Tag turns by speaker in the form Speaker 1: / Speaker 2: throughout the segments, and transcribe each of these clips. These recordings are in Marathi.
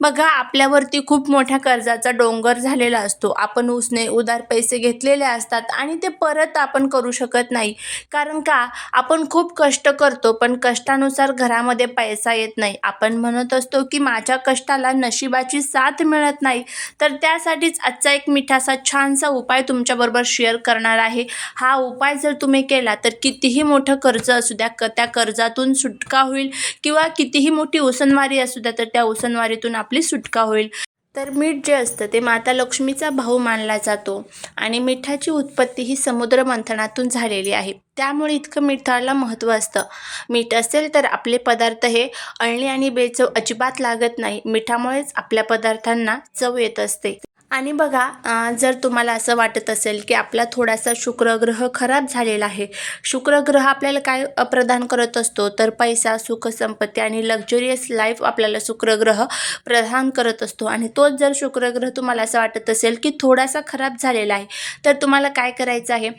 Speaker 1: बघा आपल्यावरती खूप मोठ्या कर्जाचा डोंगर झालेला असतो. आपण उसने उधार पैसे घेतलेले असतात आणि ते परत आपण करू शकत नाही. कारण का? आपण खूप कष्ट करतो पण कष्टानुसार घरामध्ये पैसा येत नाही. आपण म्हणत असतो की माझ्या कष्टाला नशिबाची साथ मिळत नाही. तर त्यासाठीच आजचा एक मिठासा छानसा उपाय तुमच्याबरोबर शेअर करणार आहे. हा उपाय जर तुम्ही केला तर कितीही मोठं कर्ज असू द्या क त्या कर्जातून सुटका होईल किंवा कितीही मोठी उसनवारी असू द्या तर त्या उसनवारीतून आपली सुटका होईल. तर मीठ जे असतं ते माता लक्ष्मीचा भाऊ मानला जातो आणि मिठाची उत्पत्ती ही समुद्र मंथनातून झालेली आहे. त्यामुळे इतकं मिठाला महत्त्व असतं. मीठ असेल तर आपले पदार्थ हे अळणी आणि बेचव अजिबात लागत नाही. मिठामुळेच आपल्या पदार्थांना चव येत असते. आणि बघा जर तुम्हाला असं वाटत असेल की आपला थोडासा शुक्रग्रह खराब झालेला आहे शुक्रग्रह आपल्याला काय प्रदान करत असतो? तर पैसा सुख संपत्ती आणि लक्झुरियस लाईफ आपल्याला शुक्रग्रह प्रदान करत असतो. आणि तोच जर शुक्रग्रह तुम्हाला असं वाटत असेल की थोडासा खराब झालेला आहे तर तुम्हाला काय करायचं आहे?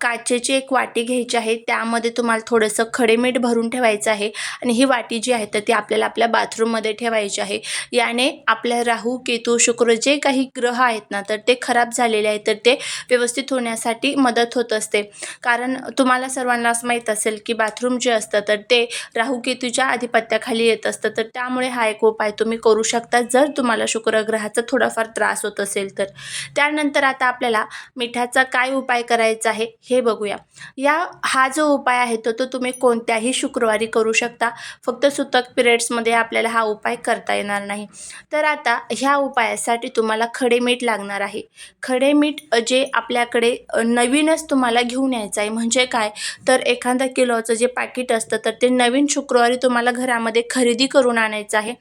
Speaker 1: काचेची एक वाटी घ्यायची आहे त्यामध्ये तुम्हाला थोडंसं खडे मीठ भरून ठेवायचं आहे आणि ही वाटी जी आहे तर ती आपल्याला आपल्या बाथरूममध्ये ठेवायची आहे. याने आपल्या राहू केतू शुक्र जे काही ग्रह आहेत ना तर ते खराब झालेले आहेत तर ते व्यवस्थित होण्यासाठी मदत होत असते. कारण तुम्हाला सर्वांनाच माहीत असेल की बाथरूम जे असतं तर ते राहुकेतूच्या आधिपत्याखाली येत असतं. तर त्यामुळे हा एक उपाय तुम्ही करू शकता जर तुम्हाला शुक्रग्रहाचा थोडाफार त्रास होत असेल तर. त्यानंतर आता आपल्याला मिठाचा काय उपाय करायचा आहे हे बघूया. या हा जो उपाय आहे तो तो तुम्ही कोणत्याही शुक्रवारी करू शकता. फक्त सुतक पिरियड्समध्ये आपल्याला हा उपाय करता येणार नाही. तर आता ह्या उपायासाठी तुम्हाला खड खडे मीठ लागणार आहे. खडे मीठ जे आपल्याकडे नवीनच तुम्हाला घेऊन यायचं आहे म्हणजे काय? तर एखादा किलोचं जे पाकिट असतं तर ते नवीन शुक्रवारी तुम्हाला घरामध्ये खरेदी करून आणायचं आहे.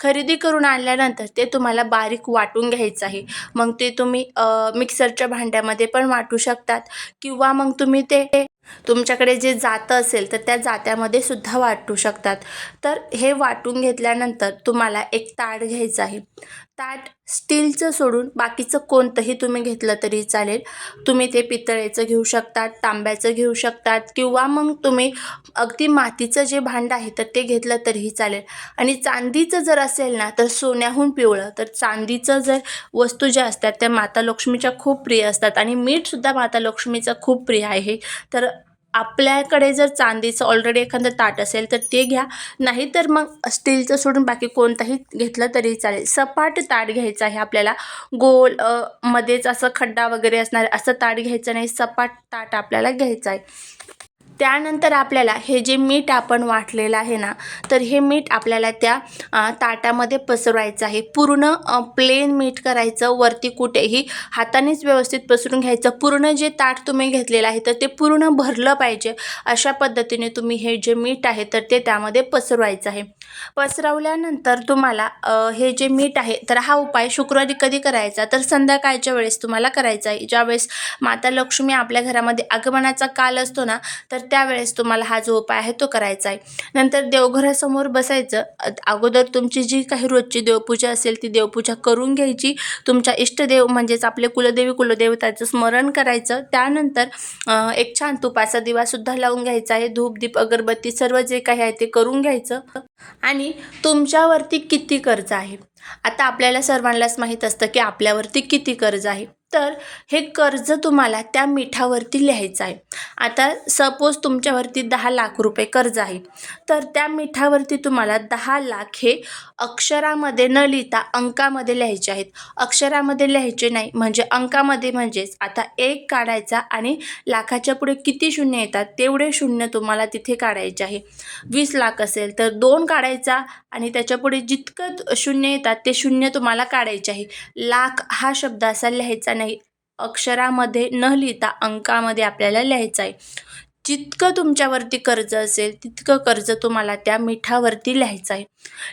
Speaker 1: खरेदी करून आणल्यानंतर ते तुम्हाला बारीक वाटून घ्यायचं आहे. मग ते तुम्ही मिक्सरच्या भांड्यामध्ये पण वाटू शकतात. किंवा मग तुम्ही ते तुमच्याकडे जे जातं असेल तर त्या जात्यामध्ये सुद्धा वाटू शकतात. तर हे वाटून घेतल्यानंतर तुम्हाला एक ताट घ्यायचं आहे. ताट स्टीलचं सोडून बाकीचं कोणतंही तुम्ही घेतलं तरी चालेल. तुम्ही ते पितळेचं घेऊ शकतात तांब्याचं घेऊ शकतात किंवा मग तुम्ही अगदी मातीचं जे भांडं आहे तर ते घेतलं तरीही चालेल. आणि चांदीचं जर असेल ना तर सोन्याहून पिवळं. तर चांदीचं जर वस्तू ज्या असतात त्या माता लक्ष्मीच्या खूप प्रिय असतात. आणि मीठसुद्धा माता लक्ष्मीचं खूप प्रिय आहे. तर आपल्याकडे जर चांदीचं ऑलरेडी एखादं ताट असेल तर ते घ्या. नाहीतर मग स्टीलचं सोडून बाकी कोणतंही घेतलं तरी चालेल. सपाट ताट घ्यायचं आहे आपल्याला. गोल मध्येच असं खड्डा वगैरे असणार असं ताट घ्यायचं नाही. सपाट ताट आपल्याला घ्यायचं आहे. त्यानंतर आपल्याला हे जे मीठ आपण वाटलेलं आहे ना तर हे मीठ आपल्याला त्या ताटामध्ये पसरवायचं आहे. पूर्ण प्लेन मीठ करायचं वरती कुठेही हातानेच व्यवस्थित पसरून घ्यायचं. पूर्ण जे ताट तुम्ही घेतलेलं आहे तर ते पूर्ण भरलं पाहिजे. अशा पद्धतीने तुम्ही हे जे मीठ आहे तर ते त्यामध्ये पसरवायचं आहे. पसरवल्यानंतर तुम्हाला हे जे मीठ आहे तर हा उपाय शुक्रवारी कधी करायचा? तर संध्याकाळच्या वेळेस तुम्हाला करायचा आहे. ज्यावेळेस माता लक्ष्मी आपल्या घरामध्ये आगमनाचा काल असतो ना तर त्यावेळेस तुम्हाला हा जो उपाय आहे तो करायचा आहे. नंतर देवघरासमोर बसायचं. अगोदर तुमची जी काही रोजची देवपूजा असेल ती देवपूजा करून घ्यायची. तुमच्या इष्टदेव म्हणजेच आपले कुलदेवी कुलदेवताचं स्मरण करायचं. त्यानंतर एक छान तुपाचा दिवासुद्धा लावून घ्यायचा आहे. धूप दीप अगरबत्ती सर्व जे काही आहे ते करून घ्यायचं. आणि तुमच्यावरती किती कर्ज आहे? आता आपल्याला सर्वांनाच माहीत असतं की आपल्यावरती किती कर्ज आहे. तर हे कर्ज तुम्हाला त्या मिठावरती लिहायचं आहे. आता सपोज तुमच्यावरती दहा लाख रुपये कर्ज आहे. तर त्या मिठावरती तुम्हाला दहा लाख हे अक्षरामध्ये न लिहिता अंकामध्ये लिहायचे आहेत. अक्षरामध्ये लिहायचे नाही म्हणजे अंकामध्ये म्हणजेच आता एक काढायचा आणि लाखाच्या पुढे किती शून्य येतात तेवढे शून्य तुम्हाला तिथे काढायचे आहे. वीस लाख असेल तर दोन काढायचा आणि त्याच्यापुढे जितकं शून्य येतात ते शून्य तुम्हाला काढायचे आहे. लाख हा शब्द असा लिहायचा नाही. अक्षरामध्ये न लिहिता अंकामध्ये आपल्याला लिहायचं आहे. जितकं तुमच्यावरती कर्ज असेल तितकं कर्ज तुम्हाला त्या मिठावरती लिहायचं आहे.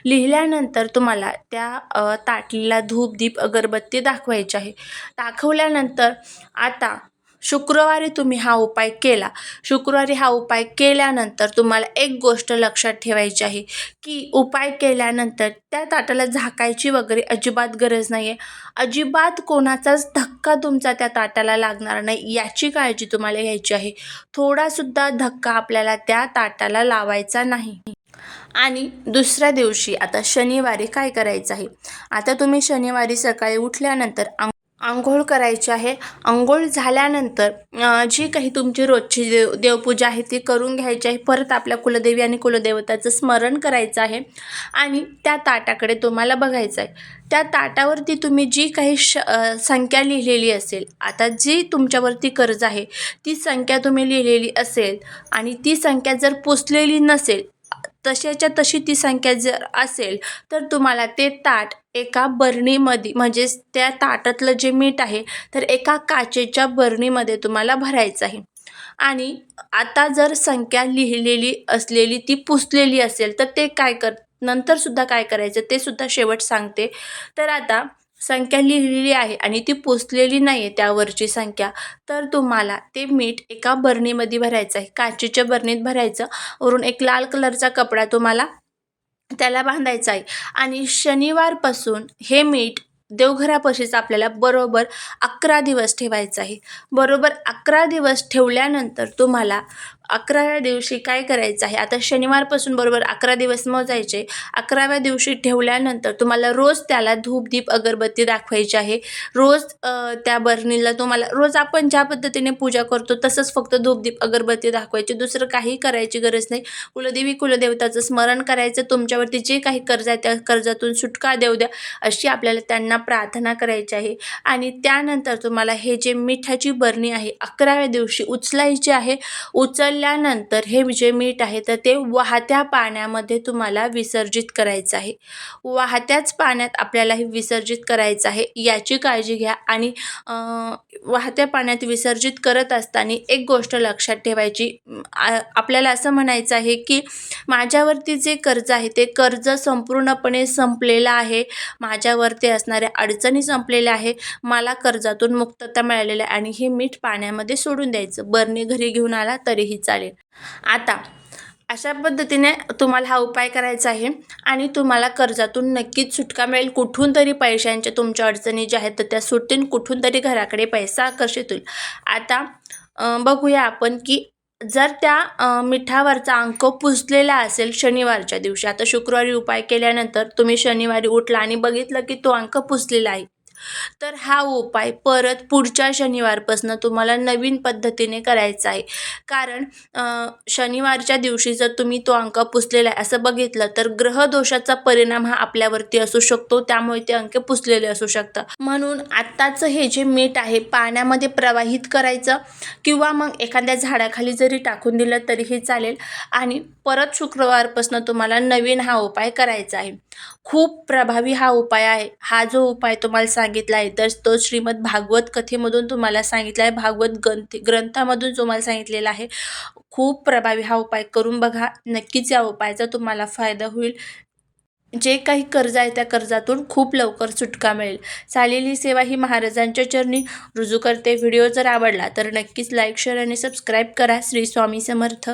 Speaker 1: लिहिल्यानंतर तुम्हाला त्या ताटलीला धूप दीप अगरबत्ती दाखवायची आहे. दाखवल्यानंतर आता शुक्रवारी तुम्ही हा उपाय केला. शुक्रवारी हा उपाय केल्यानंतर तुम्हाला एक गोष्ट लक्षात ठेवायची आहे की उपाय केल्यानंतर त्या ताटाला झाकायची वगैरे अजिबात गरज नाही आहे अजिबात कोणाचाच धक्का तुमचा त्या ताटाला लागणार नाही याची काळजी तुम्हाला घ्यायची आहे. थोडासुद्धा धक्का आपल्याला त्या ताटाला लावायचा नाही. आणि दुसऱ्या दिवशी आता शनिवारी काय करायचं आहे? आता तुम्ही शनिवारी सकाळी उठल्यानंतर आंघोळ करायची आहे. आंघोळ झाल्यानंतर जी काही तुमची रोजची देव देवपूजा आहे ती करून घ्यायची आहे. परत आपल्या कुलदेवी आणि कुलदेवताचं स्मरण करायचं आहे. आणि त्या ताटाकडे तुम्हाला बघायचं आहे. त्या ताटावरती तुम्ही जी काही श संख्या लिहिलेली असेल आता जी तुमच्यावरती कर्ज आहे ती संख्या तुम्ही लिहिलेली असेल आणि ती संख्या जर पुसलेली नसेल तशाच्या तशी ती संख्या जर असेल तर तुम्हाला ते ताट एका बरणीमध्ये म्हणजेच त्या ताटातलं जे मीठ आहे तर एका काचेच्या बरणीमध्ये तुम्हाला भरायचं आहे. आणि आता जर संख्या लिहिलेली असलेली ती पुसलेली असेल तर ते काय कर नंतरसुद्धा काय करायचं ते सुद्धा शेवट सांगते. तर आता संख्या लिहिलेली आहे आणि ती पुसलेली नाही आहे त्यावरची संख्या तर तुम्हाला ते मीठ एका बरणीमध्ये भरायचं आहे. काचेच्या बरणीत भरायचं. वरून एक लाल कलरचा कपडा तुम्हाला त्याला बांधायचा आहे. आणि शनिवारपासून हे मीठ देवघरापाशीच आपल्याला बरोबर अकरा दिवस ठेवायचं आहे. बरोबर अकरा दिवस ठेवल्यानंतर तुम्हाला अकराव्या दिवशी काय करायचं आहे? आता शनिवारपासून बरोबर अकरा दिवस मोजायचे. अकराव्या दिवशी ठेवल्यानंतर तुम्हाला रोज त्याला धूप दीप अगरबत्ती दाखवायची आहे. रोज त्या बरणीला तुम्हाला रोज आपण ज्या पद्धतीने पूजा करतो तसंच फक्त धूप दीप अगरबत्ती दाखवायची. दुसरं काही करायची गरज नाही. कुलदेवी कुलदेवताचं स्मरण करायचं. तुमच्यावरती जे काही कर्ज आहे त्या कर्जातून सुटका देऊ द्या. अशी आपल्याला त्यांना प्रार्थना करायची आहे. आणि त्यानंतर तुम्हाला हे जे मिठाची बरणी आहे अकराव्या दिवशी उचलायची आहे. उचलल्यानंतर हे जे मीठ आहे तर ते वाहत्या पाण्यामध्ये तुम्हाला विसर्जित करायचं आहे. वाहत्याच पाण्यात आपल्याला हे विसर्जित करायचं आहे याची काळजी घ्या. आणि वाहत्या पाण्यात विसर्जित करत असताना एक गोष्ट लक्षात ठेवायची. आपल्याला असं म्हणायचं आहे की माझ्यावरती जे कर्ज आहे ते कर्ज संपूर्णपणे संपलेलं आहे. माझ्यावरती असणारे असणाऱ्या अडचणी संपलेल्या आहे मला कर्जातून मुक्तता मिळालेली आहे आणि हे मीठ पाण्यामध्ये सोडून द्यायचं. बरणी घरी घेऊन आला तरीही चालेल. आता अशा पद्धतीने तुम्हाला हा उपाय करायचा आहे आणि तुम्हाला कर्जातून नक्कीच सुटका मिळेल. कुठून तरी पैशांच्या तुमच्या अडचणी ज्या आहेत तर त्या सुटतील. कुठून तरी घराकडे पैसा आकर्षित होईल. आता बघूया आपण की जर त्या मिठावरचा अंक पुसलेला असेल शनिवारच्या दिवशी आता शुक्रवारी उपाय केल्यानंतर तुम्ही शनिवारी उठला आणि बघितलं की तो अंक पुसलेला आहे. तर हा उपाय परत पुढच्या शनिवारपासून तुम्हाला नवीन पद्धतीने करायचा आहे. कारण शनिवारच्या दिवशी जर तुम्ही तो अंक पुसलेला आहे असं बघितलं तर ग्रहदोषाचा परिणाम हा आपल्यावरती असू शकतो. त्यामुळे ते अंक पुसलेले असू शकतात. म्हणून आत्ताचं हे जे मीठ आहे पाण्यामध्ये प्रवाहित करायचं किंवा मग एखाद्या झाडाखाली जरी टाकून दिलं तरीही चालेल. आणि परत शुक्रवारपासून तुम्हाला नवीन हा उपाय करायचा आहे. खूप प्रभावी हा उपाय आहे. हा जो उपाय तुम्हाला सांगितला आहे. तर तो श्रीमद भागवत कथेमधून तुम्हाला सांगितला आहे. भागवत ग्रंथ ग्रंथामधून तुम्हाला सांगितलेला आहे. खूप प्रभावी हा उपाय करून बघा. नक्कीच या उपायाचा तुम्हाला फायदा होईल. जे काही कर्ज आहे त्या कर्जातून खूप लवकर सुटका मिळेल. चालेली सेवा ही महाराजांच्या चरणी रुजू करते. व्हिडिओ जर आवडला तर नक्कीच लाईक शेअर आणि सबस्क्राईब करा. श्री स्वामी समर्थ.